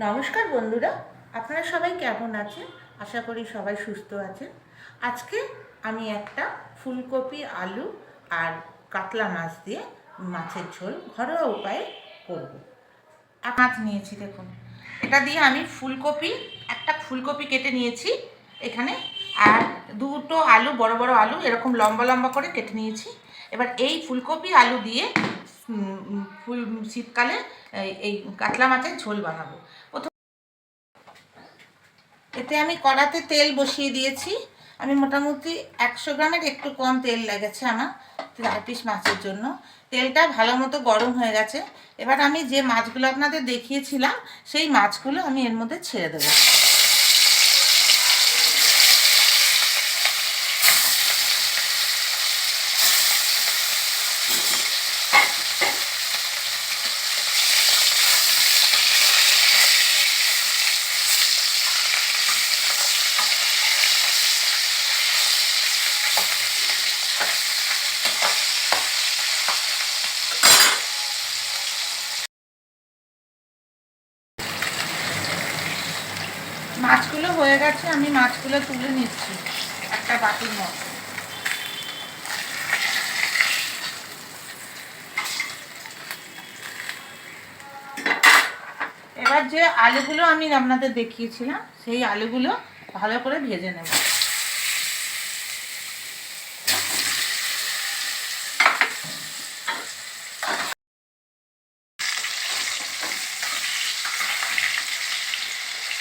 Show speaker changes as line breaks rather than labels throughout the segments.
নমস্কার বন্ধুরা, আপনারা সবাই কেমন আছেন? আশা করি সবাই সুস্থ আছেন। আজকে আমি একটা ফুলকপি, আলু আর কাতলা মাছ দিয়ে মাছের ঝোল ঘরোয়া উপায়ে করব। মাছ নিয়েছি, দেখুন। এটা দিয়ে আমি ফুলকপি, একটা ফুলকপি কেটে নিয়েছি এখানে। আর দুটো আলু, বড় বড় আলু, এরকম লম্বা লম্বা করে কেটে নিয়েছি। এবার এই ফুলকপি, আলু দিয়ে ফুল, শীতকালে এই কাতলা মাছের ঝোল বানাবো। প্রথম এতে আমি কড়াতে তেল বসিয়ে দিয়েছি। আমি মোটামুটি একশো গ্রামের একটু কম তেল লেগেছে আমার, চার পিস মাছের জন্য। তেলটা ভালো মতো গরম হয়ে গেছে। এবার আমি যে মাছগুলো আপনাদের দেখিয়েছিলাম, সেই মাছগুলো আমি এর মধ্যে ছেড়ে দেবো। মাছগুলো হয়ে গেছে, আমি মাছগুলো তুলে নিচ্ছি একটা বাটির মতো এবার যে আলুগুলো আমি আপনাদের দেখিয়েছিলাম, সেই আলুগুলো ভালো করে ভেজে নেব।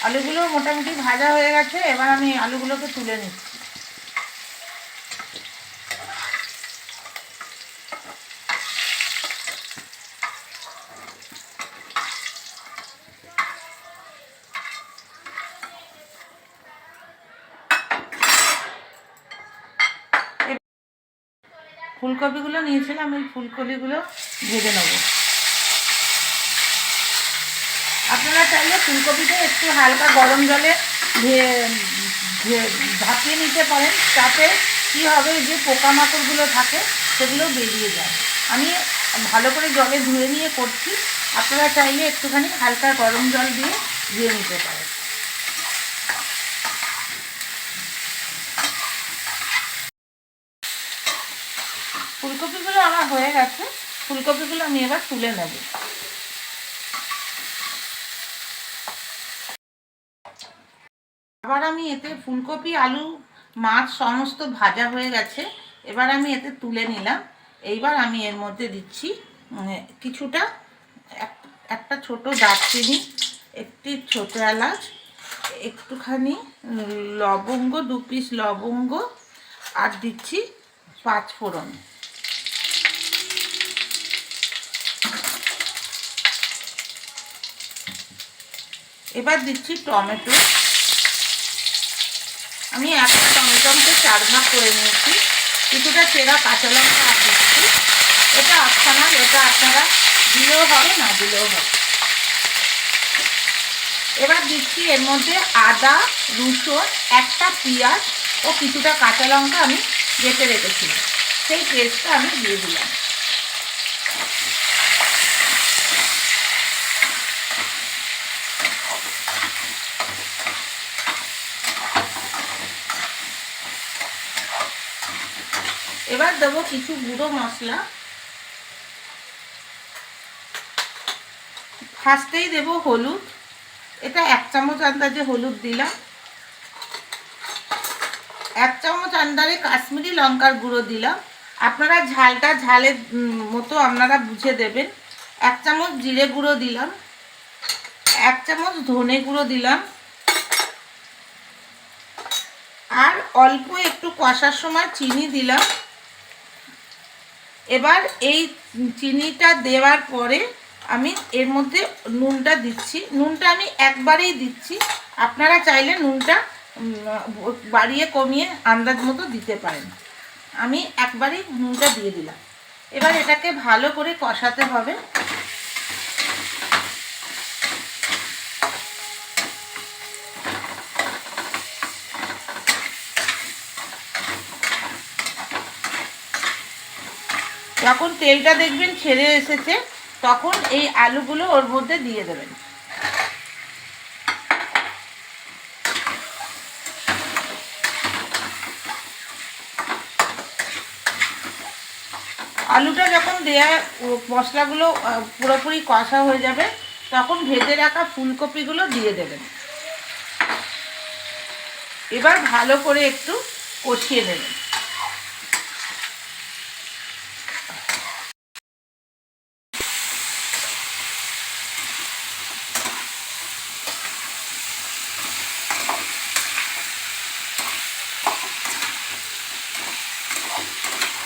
আলুগুলো মোটামুটি ভাজা হয়ে গেছে, এবার আমি আলুগুলোকে তুলে নিচ্ছি। ফুলকপিগুলো নিয়েছিলাম ওই ফুলকপিগুলো ভেজে নেব। আপনারা চাইলে ফুলকপিটা একটু হালকা গরম জলে ভাপিয়ে নিতে পারেন। তাতে কী হবে, যে পোকামাকড়গুলো থাকে, সেগুলো বেরিয়ে যায়। আমি ভালো করে জলে ধুয়ে নিয়ে করছি। আপনারা চাইলে একটুখানি হালকা গরম জল দিয়ে ধুয়ে নিতে পারেন। ফুলকপিগুলো আমার হয়ে গেছে। ফুলকপিগুলো আমি এবার তুলে নেব আবার আমি এতে ফুলকপি, আলু, মাছ, সমস্ত ভাজা হয়ে গেছে। এবার আমি এতে তুলে নিলাম। এইবার আমি এর মধ্যে দিচ্ছি কিছুটা, এক- একটা ছোট দারচিনি, একটি ছোট এলাচ, একটুখানি লবঙ্গ, দু পিস লবঙ্গ, আর দিচ্ছি পাঁচ ফোড়ন। এবার দিচ্ছি টমেটো। আমি একটা টমেটোকে চার ভাগ করে নিয়েছি। কিছুটা চেরা কাঁচা লঙ্কা আর দিচ্ছি। এটা অপশনাল এটা আপনারা দিলেও হবে, না দিলেও হবে। এবার দিচ্ছি এর মধ্যে আদা, রসুন, একটা পেঁয়াজ ও কিছুটা কাঁচা লঙ্কা আমি বেটে রেখেছিলাম। সেই পেস্টটা আমি দিয়ে দিলাম এবার দেবো কিছু গুঁড়ো মশলা। ফার্স্টেই দেব হলুদ। এটা এক চামচ আন্দাজে হলুদ দিলাম। এক চামচ আন্দারে কাশ্মীরি লঙ্কার গুঁড়ো দিলাম। আপনারা ঝালটা ঝালের মতো আপনারা বুঝে দেবেন। এক চামচ জিরে গুঁড়ো দিলাম। এক চামচ ধনে গুঁড়ো দিলাম। আর অল্প একটু কষার সময় চিনি দিলাম। এবার এই চিনিটা দেওয়ার পরে আমি এর মধ্যে নুনটা দিচ্ছি। নুনটা আমি একবারেই দিচ্ছি। আপনারা চাইলে নুনটা বাড়িয়ে কমিয়ে আন্দাজ মতো দিতে পারেন। আমি একবারেই নুনটা দিয়ে দিলাম। এবার এটাকে ভালো করে কষাতে হবে। যখন তেলটা দেখবেন ছেড়ে এসেছে, তখন এই আলুগুলো ওর মধ্যে দিয়ে দেবেন। আলুটা যখন দেয়া, মশলাগুলো পুরোপুরি কষা হয়ে যাবে, তখন ভেজে রাখা ফুলকপিগুলো দিয়ে দেবেন। এবার ভালো করে একটু কষিয়ে নেবেন।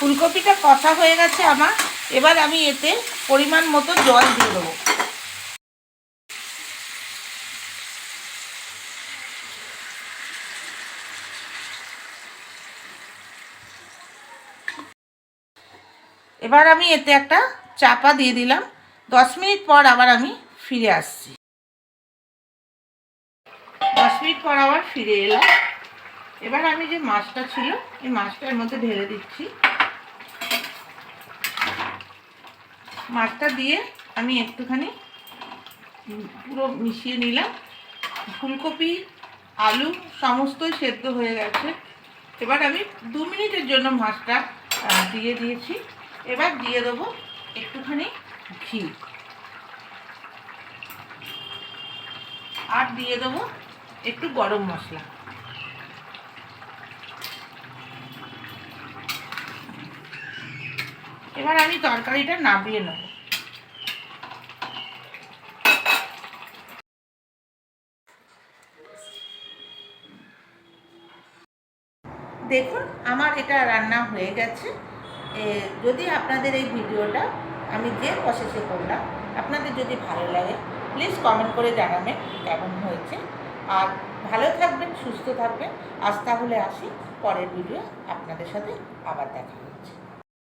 ফুলকপিটা কষা হয়ে গেছে আমার। এবার আমি এতে পরিমাণ মতো জল দিয়ে দেবো। এবার আমি এতে একটা চাপা দিয়ে দিলাম। দশ মিনিট পর আবার আমি ফিরে আসছি। দশ মিনিট পর আবার ফিরে এলাম। এবার আমি যে মাছটা ছিল, এই মাছটার মধ্যে ঢেলে দিচ্ছি। মাছটা দিয়ে আমি একটুখানি পুরো মিশিয়ে নিলাম। ফুলকপি, আলু সমস্তই সেদ্ধ হয়ে গেছে। এবার আমি দু মিনিটের জন্য মাছটা দিয়ে দিয়েছি। এবার দিয়ে দেবো একটুখানি ঘি। আর দিয়ে দেবো একটু গরম মশলা। এবার আমি তরকারিটা নামিয়ে নেব। দেখুন, আমার এটা রান্না হয়ে গেছে। যদি আপনাদের এই ভিডিওটা আমি যে প্রসেসে করলাম, আপনাদের যদি ভালো লাগে প্লিজ কমেন্ট করে জানাবেন কেমন হয়েছে। আর ভালো থাকবেন, সুস্থ থাকবেন। আজ তাহলে আসি, পরের ভিডিও আপনাদের সাথে আবার দেখা